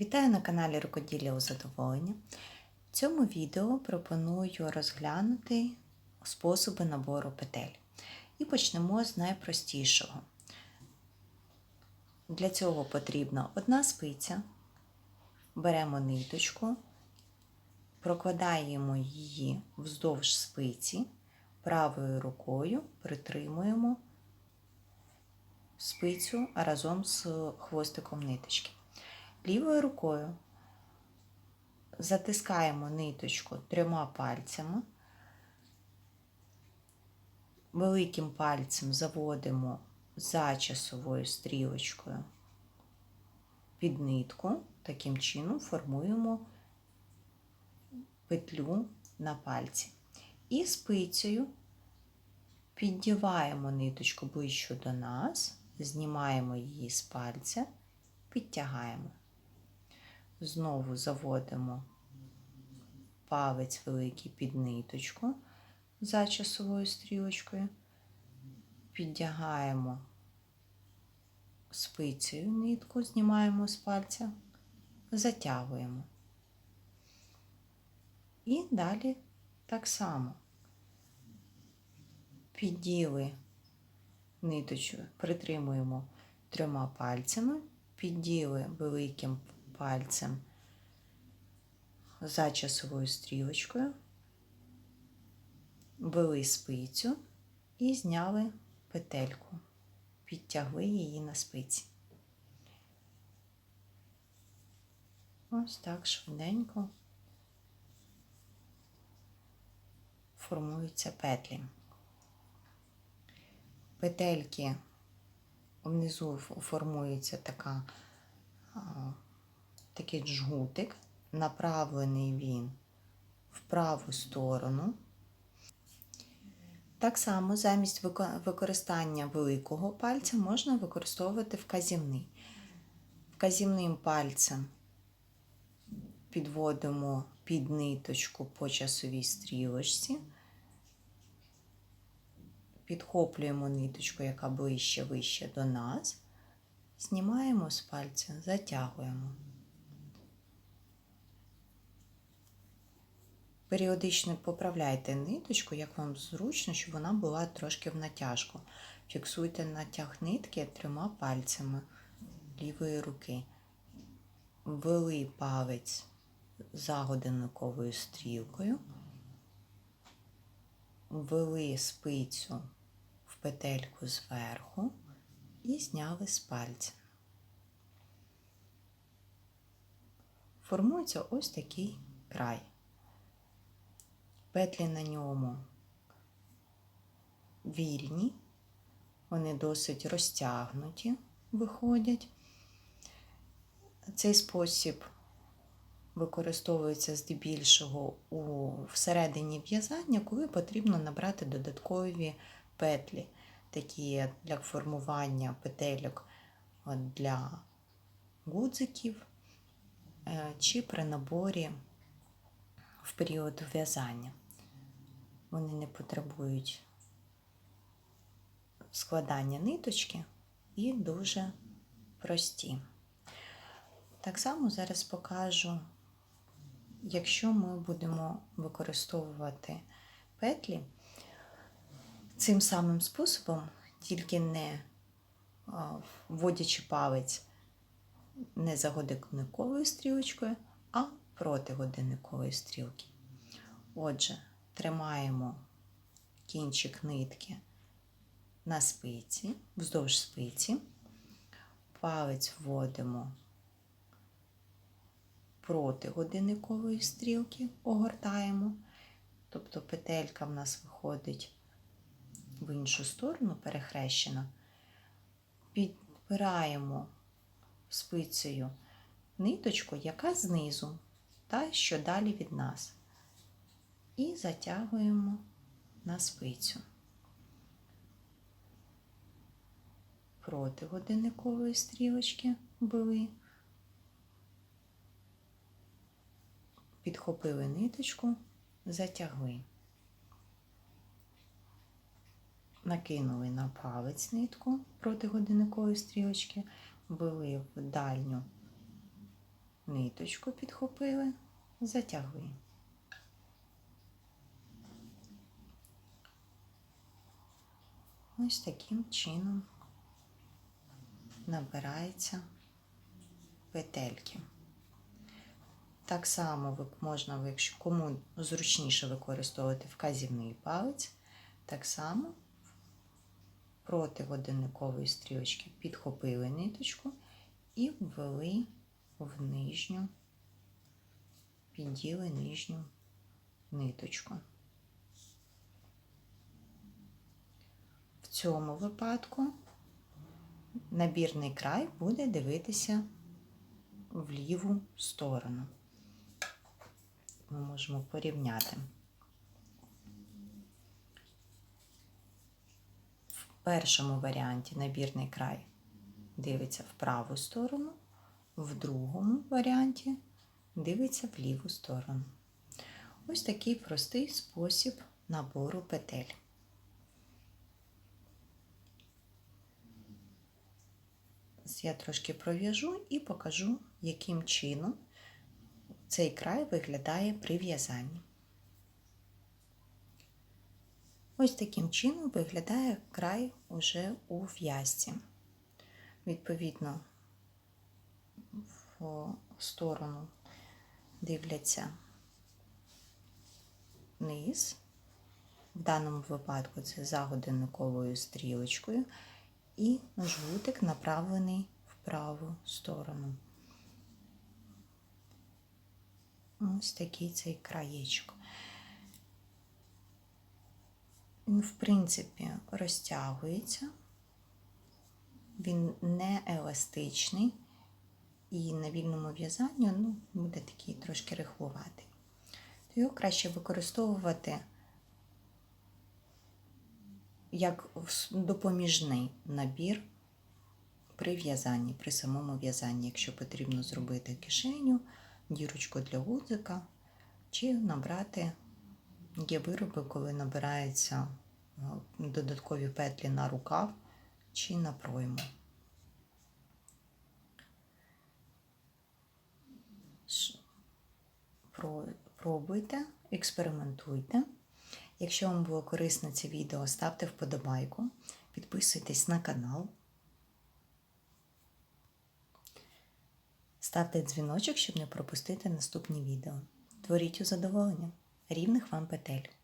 Вітаю на каналі Рукоділля у задоволення. В цьому відео пропоную розглянути способи набору петель. І почнемо з найпростішого. Для цього потрібна одна спиця, беремо ниточку, прокладаємо її вздовж спиці, правою рукою притримуємо спицю разом з хвостиком ниточки. Лівою рукою затискаємо ниточку трьома пальцями, великим пальцем заводимо за часовою стрілочкою під нитку, таким чином формуємо петлю на пальці. І спицею піддіваємо ниточку ближче до нас, знімаємо її з пальця, підтягаємо. Знову заводимо палець великий під ниточку за часовою стрілочкою, піддягаємо спицею нитку, знімаємо з пальця, затягуємо. І далі так само підділи ниточку, притримуємо трьома пальцями, підділи великим пальцем за часовою стрілочкою, ввели спицю і зняли петельку, підтягли її на спиці. Ось так швиденько формуються петлі. Петельки внизу формується така такий джгутик, направлений він в праву сторону. Так само замість використання великого пальця можна використовувати вказівний. Вказівним пальцем підводимо під ниточку по часовій стрілочці, підхоплюємо ниточку, яка ближче вище до нас, знімаємо з пальця, затягуємо. Періодично поправляйте ниточку, як вам зручно, щоб вона була трошки в натяжку. Фіксуйте натяг нитки трьома пальцями лівої руки. Ввели палець за годинниковою стрілкою, ввели спицю в петельку зверху і зняли з пальця. Формується ось такий край петлі на ньому вільні, вони досить розтягнуті виходять. Цей спосіб використовується здебільшого у всередині в'язання, коли потрібно набрати додаткові петлі, такі для формування петельок для гудзиків е, чи при наборі в період в'язання. Вони не потребують складання ниточки і дуже прості. Так само зараз покажу, якщо ми будемо використовувати петлі цим самим способом, тільки не вводячи палець не за годинниковою стрілочкою, а проти годинникової стрілки. Отже, тримаємо кінчик нитки на спиці, вздовж спиці, палець вводимо проти годинникової стрілки, огортаємо, тобто петелька в нас виходить в іншу сторону, перехрещена, підбираємо спицею ниточку, яка знизу, та що далі від нас. І затягуємо на спицю. Проти годинникової стрілочки вбили, підхопили ниточку, затягли, накинули на палець нитку проти годинникової стрілочки, вбили в дальню ниточку підхопили, затягли. Ось таким чином набирається петельки. Так само можна, якщо кому зручніше використовувати вказівний палець, так само проти годинникової стрілочки підхопили ниточку і ввели в нижню, підділи нижню ниточку. В цьому випадку набірний край буде дивитися в ліву сторону. Ми можемо порівняти. В першому варіанті набірний край дивиться в праву сторону, в другому варіанті дивиться в ліву сторону. Ось такий простий спосіб набору петель. Я трошки пров'яжу і покажу, яким чином цей край виглядає при в'язанні. Ось таким чином виглядає край уже у в'язці. Відповідно, в сторону дивляться низ. В даному випадку це за годинниковою стрілочкою, і жгутик направлений в праву сторону. Ось такий цей краєчок. Він, в принципі, розтягується, він не еластичний, і на вільному в'язанні ну, буде такий трошки рихлуватий. То його краще використовувати як допоміжний набір при в'язанні, при самому в'язанні, якщо потрібно зробити кишеню, дірочку для гудзика, чи набрати є вироби, коли набираються додаткові петлі на рукав чи на пройму. Пробуйте, експериментуйте. Якщо вам було корисно це відео, ставте вподобайку, підписуйтесь на канал, ставте дзвіночок, щоб не пропустити наступні відео. Творіть у задоволення. Рівних вам петель!